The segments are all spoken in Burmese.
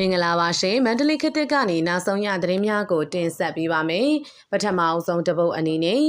မင်္ဂလာပါရှင်မန္တလေးခေတ်တစ်ကနေနောက်ဆုံးရသတင်းများကိုတင်ဆက်ပေးပါမယ်ပထမအဆုံးတစ်ပုတ်အနေနဲ့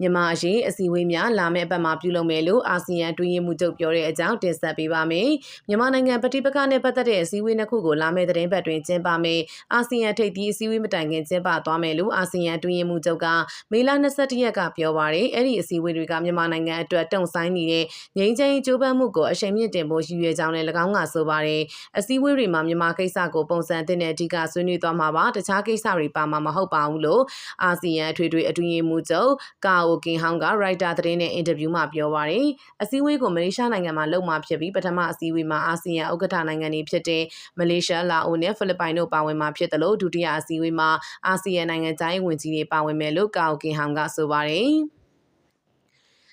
မြန်မာအရေးအစည်းအဝေးများလာမယ့်အပတ်မှာပြုလုပ်မယ်လို့အာဆီယံတွင်းရေးမှုချုပ်ပြောတဲ့အကြောင်းတင်ဆက်ပေးပါမယ်။မြန်မာနိုင်ငံပဋိပက္ခနဲ့ပတ်သက်တဲ့အစည်းအဝေးနှစ်ခုကိုလာမယ့်သတင်းပတ်တွင်ကျင်းပမယ်။အာဆီယံထိပ်သီးအစည်းအဝေးမတိုင်ခင်ကျင်းပသွားမယ်လို့အာဆီယံတွင်းရေးမှုချုပ်ကမေလ22ရက်ကပြောပါရယ်။အဲ့ဒီအစည်းအဝေးတွေကမြန်မာနိုင်ငံအတွက်တုံ့ဆိုင်းနေတဲ့ငြိမ်းချမ်းရေးကြိုးပမ်းမှုကိုအရှိန်မြင့်တင်ဖို့ရည်ရွယ်ကြောင်းလည်း၎င်းကဆိုပါရယ်။အစည်းအဝေးတွေမှာမြန်မာကိစ္စကိုပုံစံတဲ့အဓိကဆွေးနွေးသွားမှာပါ။တခြားကိစ္စတွေပါမှာမဟုတ်ပါဘူးလို့အာဆီယံအထွေထွေအတွင်းရေးမှုချုပ်ကာအိုကင်ဟောင်းကရိုက်တာသတင်းနဲ့အင်တာဗျူးမှာပြောပါရယ်အစည်းအဝေးကိုမလေးရှားနိုင်ငံမှာလုပ်မှာဖြစ်ပြီးပထမအစည်းအဝေးမှာအာဆီယံဥက္ကဋ္ဌနိုင်ငံတွေဖြစ်တဲ့မလေးရှားလာအိုနဲ့ဖိလစ်ပိုင်တို့ပါဝင်မှာဖြစ်တယ်လို့ဒုတိယအစည်းအဝေးမှာအာဆီယံနိုင်ငံသားရေးဝန်ကြီးတွေပါဝင်မယ်လို့ကာအိုကင်ဟောင်ကဆိုပါရယ်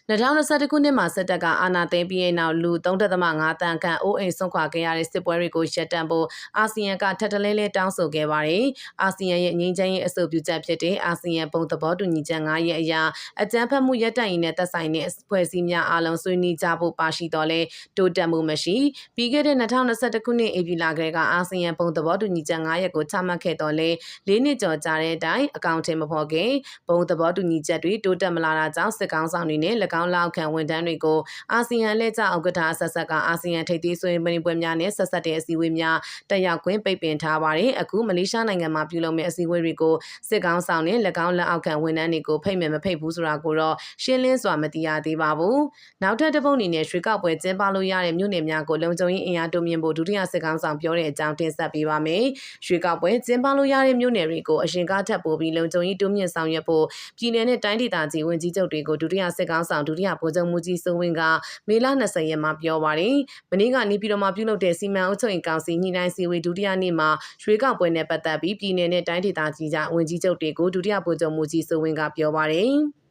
2021ခုနှစ်မှာစစ်တပ်ကအာဏာသိမ်းပြီးတဲ့နောက်လူ3.5တန်ခန့်အိုးအိမ်ဆုံးခွာခဲ့ရတဲ့စစ်ပွဲတွေကိုရပ်တန့်ဖို့အာဆီယံကထပ်တလဲလဲတောင်းဆိုခဲ့ပါတယ်။အာဆီယံရဲ့ငြိမ်းချမ်းရေးအဆိုပြုချက်ဖြစ်တဲ့အာဆီယံပုံသဘောတူညီချက်9ရဲ့အရာအကြမ်းဖက်မှုရပ်တန့်ရေးနဲ့သက်ဆိုင်တဲ့ဖွဲ့စည်းများအလုံးဆွေးနွေးကြဖို့ပါရှိတော်လဲတိုးတက်မှုမရှိ။ပြီးခဲ့တဲ့2021ခုနှစ်ဧပြီလကတည်းကအာဆီယံပုံသဘောတူညီချက်9ရက်ကိုချမှတ်ခဲ့တော်လဲ၄နှစ်ကျော်ကြာတဲ့အတိုင်းအကောင့်ထဲမဖော်ခင်ပုံသဘောတူညီချက်တွေတိုးတက်မလာတာကြောင့်စစ်ကောင်ဆောင်တွေနဲ့၎င်းလောက်ခံဝန်ထမ်းတွေကိုအာဆီယံလက်ကျဥက္ကဋ္ဌဆက်ဆက်ကအာဆီယံထိပ်သီးဆွေးနွေးပွဲများနဲ့ဆက်ဆက်တဲ့အစည်းအဝေးများတက်ရောက်ခွင့်ပိတ်ပင်ထားပါတယ်။အခုမလေးရှားနိုင်ငံမှာပြုလုပ်မယ့်အစည်းအဝေးတွေကိုစစ်ကောင်ဆောင်နဲ့၎င်းလက်အောက်ခံဝန်ထမ်းတွေကိုဖိတ်မယ်မဖိတ်ဘူးဆိုတာကိုတော့ရှင်းလင်းစွာမသိရသေးပါဘူး။နောက်ထပ်တစ်ပုတ်အနေနဲ့ရွှေကောက်ပွဲကျင်းပလို့ရတဲ့မြို့နယ်များကိုလုံခြုံရေးအင်အားတိုးမြင့်ဖို့ဒုတိယစစ်ကောင်ဆောင်ပြောတဲ့အကြောင်းတင်ဆက်ပေးပါမယ်။ရွှေကောက်ပွဲကျင်းပလို့ရတဲ့မြို့နယ်တွေကိုအရင်ကထပ်ပို့ပြီးလုံခြုံရေးတိုးမြင့်ဆောင်ရွက်ဖို့ပြည်내နဲ့တိုင်းဒေသကြီးဝန်ကြီးချုပ်တွေကိုဒုတိယစစ်ကောင်ဆောင်ဒုတိယဗိုလ်ချုပ်မှုကြီးစိုးဝင်းကမေလ20ရက်မှာပြောပါတယ်။မနေ့ကနေပြည်တော်မှာပြုလုပ်တဲ့စီမံအုပ်ချုပ်ရေးကောင်စီညှိနှိုင်းစည်းဝေးဒုတိယနေ့မှာရွှေကောက်ပွဲနဲ့ပတ်သက်ပြီးပြည်내နဲ့တိုင်းဒေသကြီးကြဝန်ကြီးချုပ်တွေကိုဒုတိယဗိုလ်ချုပ်မှုကြီးစိုးဝင်းကပြောပါတယ်။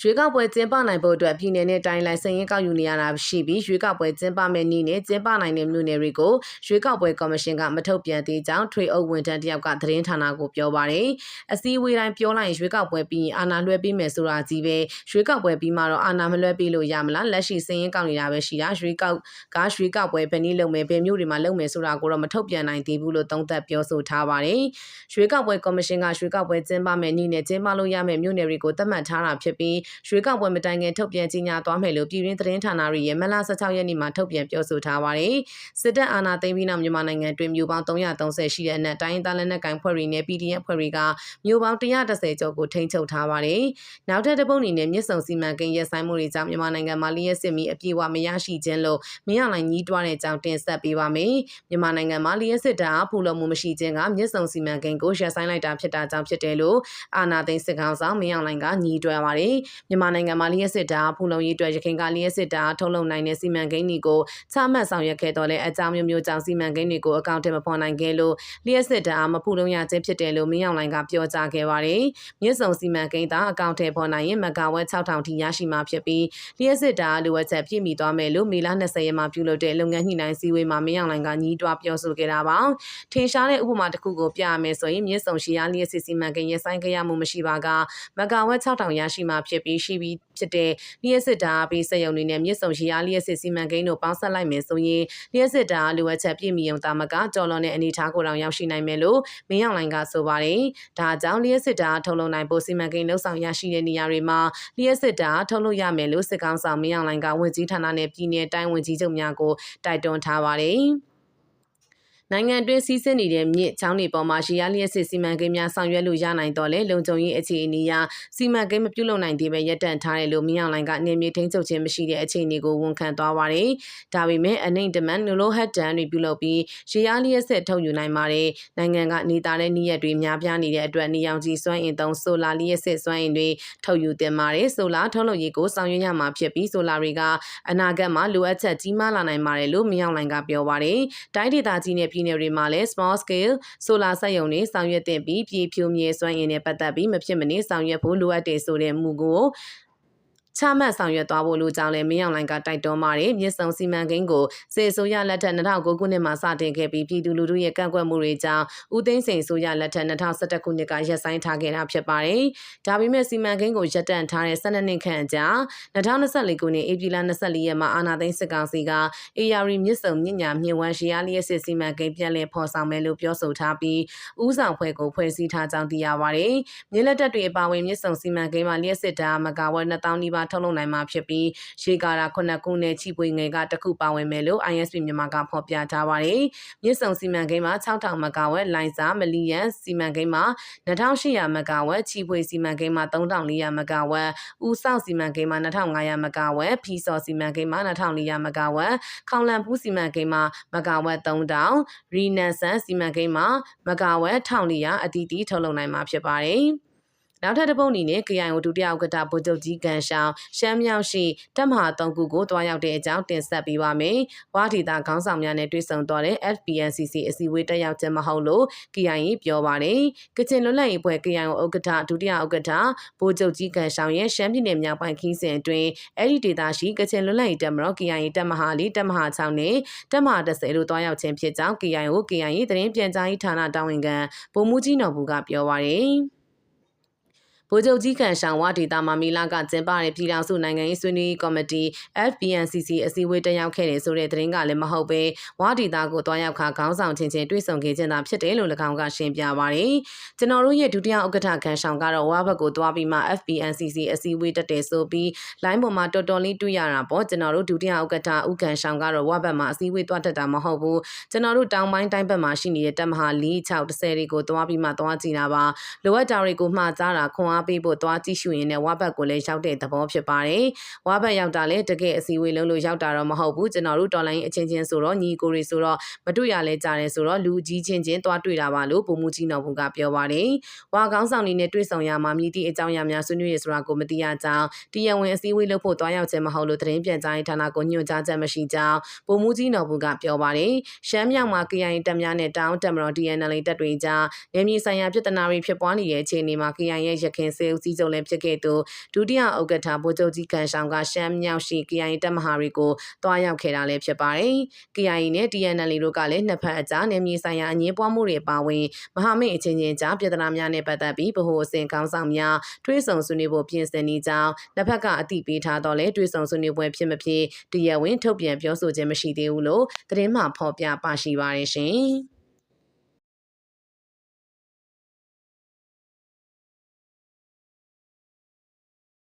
ရွေးကောက်ပွဲကျင်းပနိုင်ဖို့အတွက်ပြည်내နဲ့တိုင်းလိုက်စရင်ကောက်ယူနေရတာရှိပြီးရွေးကောက်ပွဲကျင်းပမယ့်နေ့နဲ့ကျင်းပနိုင်တဲ့မြို့နယ်တွေကိုရွေးကောက်ပွဲကော်မရှင်ကမထုတ်ပြန်သေးကြောင်းထွေအုပ်ဝန်ထမ်းတယောက်ကသတင်းဌာနကိုပြောပါတယ်။အစည်းအဝေးတိုင်းပြောလိုက်ရင်ရွေးကောက်ပွဲပြီးအာဏာလွှဲပေးမယ်ဆိုတာကြီးပဲရွေးကောက်ပွဲပြီးမှတော့အာဏာမလွှဲပေးလို့ရမလားလက်ရှိစရင်ကောက်နေတာပဲရှိတာရွေးကောက်ကရွေးကောက်ပွဲဘယ်နည်းလုပ်မယ်ဘယ်မြို့တွေမှာလုပ်မယ်ဆိုတာကိုတော့မထုတ်ပြန်နိုင်သေးဘူးလို့သုံးသပ်ပြောဆိုထားပါတယ်။ရွေးကောက်ပွဲကော်မရှင်ကရွေးကောက်ပွဲကျင်းပမယ့်နေ့နဲ့ကျင်းပလို့ရမယ့်မြို့နယ်တွေကိုသတ်မှတ်ထားတာဖြစ်ပြီးရွေးကောက်ပွဲမတိုင်ခင်ထုတ်ပြန်ကြေညာသွားမယ်လို့ပြည်တွင်းသတင်းဌာနတွေရဲ့မလ16ရက်နေ့မှာထုတ်ပြန်ပြောဆိုထားပါတယ်။စစ်တပ်အာဏာသိမ်းပြီးနောက်မြန်မာနိုင်ငံတွင်မြို့ပေါင်း330ရှိတဲ့အနက်တိုင်းသားလက်နက်ကိုင်ဖွဲ့တွေနဲ့ PDF ဖွဲ့တွေကမြို့ပေါင်း130ကျော်ကိုထိန်းချုပ်ထားပါတယ်။နောက်ထပ်တစ်ပုတ်အနေနဲ့မြစ်ဆုံစီမံကိန်းရပ်ဆိုင်းမှုတွေကြောင့်မြန်မာနိုင်ငံမှာလျှက်စစ်မီအပြည့်အဝမရရှိခြင်းလို့မင်းအောင်လှိုင်ကြီးတွားတဲ့အကြောင်းတင်ဆက်ပေးပါမယ်။မြန်မာနိုင်ငံမှာလျှက်စစ်တာဖူလုံမှုမရှိခြင်းကမြစ်ဆုံစီမံကိန်းကိုရပ်ဆိုင်းလိုက်တာဖြစ်တာကြောင့်ဖြစ်တယ်လို့အာဏာသိမ်းစစ်ကောင်ဆောင်မင်းအောင်လှိုင်ကညီးတွဲပါတယ်။မြန်မာနိုင်ငံမှာလျှက်စစ်တာဖူလုံရေးအတွက်ရခိုင်ကလျှက်စစ်တာထုတ်လုပ်နိုင်တဲ့စီမံကိန်းတွေကိုချမှတ်ဆောင်ရွက်ခဲ့တော်လဲအကြောင်းမျိုးမျိုးကြောင့်စီမံကိန်းတွေကိုအကောင့်ထဲမဖော်နိုင်ခဲ့လို့လျှက်စစ်တာမဖူလုံရခြင်းဖြစ်တယ်လို့မင်းအောင်လှိုင်ကပြောကြားခဲ့ပါတယ်။မြစ်ဆုံစီမံကိန်းသာအကောင့်ထဲဖော်နိုင်ရင်မဂါဝက်6000ထိရရှိမှာဖြစ်ပြီးလျှက်စစ်တာလိုအပ်ချက်ပြည့်မီသွားမယ်လို့မေလ20ရက်မှာပြုလုပ်တဲ့လုပ်ငန်းညှိနှိုင်းစည်းဝေးမှာမင်းအောင်လှိုင်ကညီးတွားပြောဆိုခဲ့တာပါ။ထင်ရှားတဲ့ဥပမာတစ်ခုကိုပြရမယ်ဆိုရင်မြစ်ဆုံရှီယာလျှက်စစ်စီမံကိန်းရဆိုင်ခဲ့ရမှုမရှိပါကမဂါဝက်6000ရရှိမှာဖြစ်ပြီးရှိပြီးဖြစ်တဲ့လျှက်စစ်တာပြီးစက်ရုံတွေနဲ့မြစ်ဆုံရှီယာလျှက်စစ်စီမံကိန်းတို့ပေါင်းဆက်လိုက်မယ်ဆိုရင်လျှက်စစ်တာလိုအပ်ချက်ပြည့်မီုံတာမကကြော်လွန်တဲ့အနေအထားကိုတောင်ရောက်ရှိနိုင်မယ်လို့မင်းအောင်လိုင်ကဆိုပါတယ်။ဒါကြောင့်လျှက်စစ်တာထုတ်လုပ်နိုင်ဖို့စီမံကိန်းလှုပ်ဆောင်ရရှိတဲ့နေရာတွေမှာလျှက်စစ်တာထုတ်လုပ်ရမယ်လို့စစ်ကောင်ဆောင်မင်းအောင်လိုင်ကဝန်ကြီးဌာနနဲ့ပြည်내တိုင်းဝန်ကြီးချုပ်များကိုတိုက်တွန်းထားပါတယ်။ နိုင်ငံတွင်းစီးဆင်းနေတဲ့မြစ်ချောင်းတွေပေါ်မှာရှီယာလျက်စစ်စီမံကိန်းများဆောင်ရွက်လို့ရနိုင်တော့လေလုံခြုံရေးအခြေအနေအရစီမံကိန်းမပြုလုပ်နိုင်သေးပဲရပ်တန့်ထားတယ်လို့မြောင်လိုင်ကနေမြေထိန်းချုပ်ခြင်းမရှိတဲ့အခြေအနေကိုဝန်ခံသွားပါတယ်။ဒါပေမဲ့အနိုင်တမန်နူလိုဟတ်တန်တွေပြုလုပ်ပြီးရှီယာလျက်စစ်ထုတ်ယူနိုင်ပါတယ်။နိုင်ငံကနေတာတဲ့နည်းရက်တွေများပြားနေတဲ့အတွက်နေရောင်ခြည်စွမ်းအင်သုံးဆိုလာလျက်စစ်စွမ်းအင်တွေထုတ်ယူတင်ပါတယ်။ဆိုလာထုတ်လုပ်ရေးကိုဆောင်ရွက်ရမှာဖြစ်ပြီးဆိုလာတွေကအနာဂတ်မှာလိုအပ်ချက်ကြီးမားလာနိုင်ပါတယ်လို့မြောင်လိုင်ကပြောပါတယ်။တိုင်းဒေသကြီးနဲ့ပြည်နယ်တွေမှာလည်း small scale solar စက်ရုံတွေဆောင်ရွက်တင်ပြီး ပြည်ဖြူမြေစွမ်းအင်နဲ့ပတ်သက်ပြီး မဖြစ်မနေဆောင်ရွက်ဖို့လိုအပ်တယ်ဆိုတဲ့မူကို ချမှတ်ဆောင်ရွက်သွားဖို့လိုကြောင်းလည်းမင်းအောင်လိုင်ကတိုက်တွန်းပါတယ်မြစ်ဆုံစီမံကိန်းကိုစေဆိုရလက်ထက်2009ခုနှစ်မှာစတင်ခဲ့ပြီးပြည်သူလူထုရဲ့ကန့်ကွက်မှုတွေကြောင့်ဦးသိန်းစိန်ဆိုရလက်ထက်2011ခုနှစ်ကရပ်ဆိုင်းထားခဲ့တာဖြစ်ပါတယ်ဒါပေမဲ့စီမံကိန်းကိုရပ်တန့်ထားတဲ့12နှစ်ခန့်အကြာ2024ခုနှစ်ဧပြီလ24ရက်မှာအာနာသိန်းစစ်ကောင်စီက AR မြစ်ဆုံမြင့်ညာမြင့်ဝမ်းရှီယာလျက်စစ်စီမံကိန်းပြန်လည်ဖော်ဆောင်မယ်လို့ပြောဆိုထားပြီးဥဆောင်ဖွဲ့ကိုဖွဲ့စည်းထားကြောင်းသိရပါတယ်။မြစ်လက်တက်တွေအပါအဝင်မြစ်ဆုံစီမံကိန်းမှာလျက်စစ်ဓာတ်မဂါဝက်2000နီးပါးထုတ်လုပ်နိုင်မှာဖြစ်ပြီးရှေကာရာခုနှစ်ခုနဲ့ချိပွေငယ်ကတစ်ခုပါဝင်မယ်လို့ ISP မြန်မာကဖော်ပြထားပါတယ်။မြစ်ဆုံစီမံကိန်းမှာ6000မဂါဝက်လိုင်စာမလီယန်စီမံကိန်းမှာ2800မဂါဝက်ချိပွေစီမံကိန်းမှာ3400မဂါဝက်ဦးဆောက်စီမံကိန်းမှာ2500မဂါဝက်ဖီစော်စီမံကိန်းမှာ2400မဂါဝက်ခေါင်လန်ဖူးစီမံကိန်းမှာမဂါဝက်3000ရီနန်ဆန်စီမံကိန်းမှာမဂါဝက်1400အတီးတီးထုတ်လုပ်နိုင်မှာဖြစ်ပါတယ်။ နောက်ထပ်တစ်ပုတ်အနေနဲ့ KIO ဒုတိယဥက္ကဋ္ဌဗိုလ်ချုပ်ကြီးကန်ရှောင်းရှမ်းမြောက်ရှိတပ်မဟာ၃ခုကိုတွားရောက်တဲ့အကြောင်းတင်ဆက်ပေးပါမယ်။ဝါဒီတာခေါင်းဆောင်များနဲ့တွေ့ဆုံသွားတဲ့ FPNCC အစည်းအဝေးတက်ရောက်ခြင်းမဟုတ်လို့ KIA ပြောပါတယ်။ကချင်လွတ်လပ်ရေးဖွဲ့ KIO ဥက္ကဋ္ဌဒုတိယဥက္ကဋ္ဌဗိုလ်ချုပ်ကြီးကန်ရှောင်းရဲ့ရှမ်းပြည်နယ်မြောက်ပိုင်းခီးစဉ်အတွင်းအဲ့ဒီဒေသရှိကချင်လွတ်လပ်ရေးတပ်မတော် KIA တပ်မဟာလေးတပ်မဟာ6နဲ့တပ်မဟာ10တို့တွားရောက်ခြင်းဖြစ်ကြောင်း KIO KIA သတင်းပြန်ကြားရေးဌာနတာဝန်ခံဗိုလ်မှူးကြီးနော်ဘူးကပြောပါတယ်။ ဗိုလ်ချုပ်ကြီးကန်ရှောင်းဝဒေတာမှာမီလာကကျင်းပတဲ့ပြည်ထောင်စုနိုင်ငံရေးဆွေးနွေးရေးကော်မတီ FPNCC အစည်းအဝေးတက်ရောက်ခဲ့တယ်ဆိုတဲ့သတင်းကလည်းမဟုတ်ပဲဝဒေတာကိုတွားရောက်ခါခေါင်းဆောင်ချင်းချင်းတွေ့ဆုံခဲ့ခြင်းသာဖြစ်တယ်လို့၎င်းကရှင်းပြပါတယ်။ကျွန်တော်တို့ရဲ့ဒုတိယဥက္ကဋ္ဌကန်ရှောင်းကတော့ဝါဘက်ကိုတွားပြီးမှ FPNCC အစည်းအဝေးတက်တယ်ဆိုပြီးလိုင်းပေါ်မှာတော်တော်လေးတွေ့ရတာပေါ့ကျွန်တော်တို့ဒုတိယဥက္ကဋ္ဌဥကန်ရှောင်းကတော့ဝါဘက်မှာအစည်းအဝေးတွားတက်တာမဟုတ်ဘူးကျွန်တော်တို့တောင်ပိုင်းတိုင်းဘက်မှာရှိနေတဲ့တပ်မဟာ၄6 10တွေကိုတွားပြီးမှတွားကြည့်တာပါလိုအပ်တာတွေကိုမှားကြားတာခွန်အားပေးဖို့သွားကြည့်ရှုရင်းနဲ့ဝါဘက်ကိုလည်းရောက်တဲ့သဘောဖြစ်ပါတယ်။ဝါဘက်ရောက်တာလည်းတကယ်အစည်းအဝေးလုံးလို့ရောက်တာတော့မဟုတ်ဘူးကျွန်တော်တို့တော်လိုင်းအချင်းချင်းဆိုတော့ညီကိုတွေဆိုတော့မတွေ့ရလဲကြားတယ်ဆိုတော့လူကြီးချင်းချင်းသွားတွေ့တာပါလို့ပုံမှုကြီးတော်ဘုံကပြောပါတယ်။ဝါကောင်းဆောင်နေနဲ့တွေ့ဆုံရမှာမြည်သည့်အကြောင်းအရာများဆွေးနွေးရဆိုတာကိုမသိရကြောင်းတရားဝင်အစည်းအဝေးလုပ်ဖို့သွားရောက်ခြင်းမဟုတ်လို့သတင်းပြန်ကြားရေးဌာနကိုညွှန်ကြားချက်မရှိကြောင်းပုံမှုကြီးတော်ဘုံကပြောပါတယ်။ရှမ်းမြောက်မှာ KIA တပ်များနဲ့တောင်းတက်မတော် DNL တပ်တွေကြားနေမြေဆိုင်ရာပြည်ထနာတွေဖြစ်ပွားနေတဲ့အခြေအနေမှာ KIA ရဲ့ရခင်စေဦးစီးချုပ်လည်းဖြစ်ခဲ့သူဒုတိယဥက္ကဋ္ဌဗိုလ်ချုပ်ကြီးကန်ဆောင်ကရှမ်းမြောက်ရှိ KIA တပ်မဟာတွေကိုတွားရောက်ခဲ့တာလည်းဖြစ်ပါတယ်။ KIA နဲ့ TNL တို့ကလည်းနှစ်ဖက်အကြားနေမြေဆိုင်ရာအငင်းပွားမှုတွေပါဝင်မဟာမိတ်အချင်းချင်းကြားပြည်ထနာများနဲ့ပတ်သက်ပြီးဗဟိုအစဉ်ကောင်းဆောင်များထွေးဆုံဆွေးနွေးဖို့ပြင်ဆင်နေကြောင်းနှစ်ဖက်ကအသိပေးထားတော့လဲထွေးဆုံဆွေးနွေးပွဲဖြစ်မဖြစ်တရားဝင်ထုတ်ပြန်ပြောဆိုခြင်းမရှိသေးဘူးလို့သတင်းမှဖော်ပြပါရှိပါတယ်ရှင်။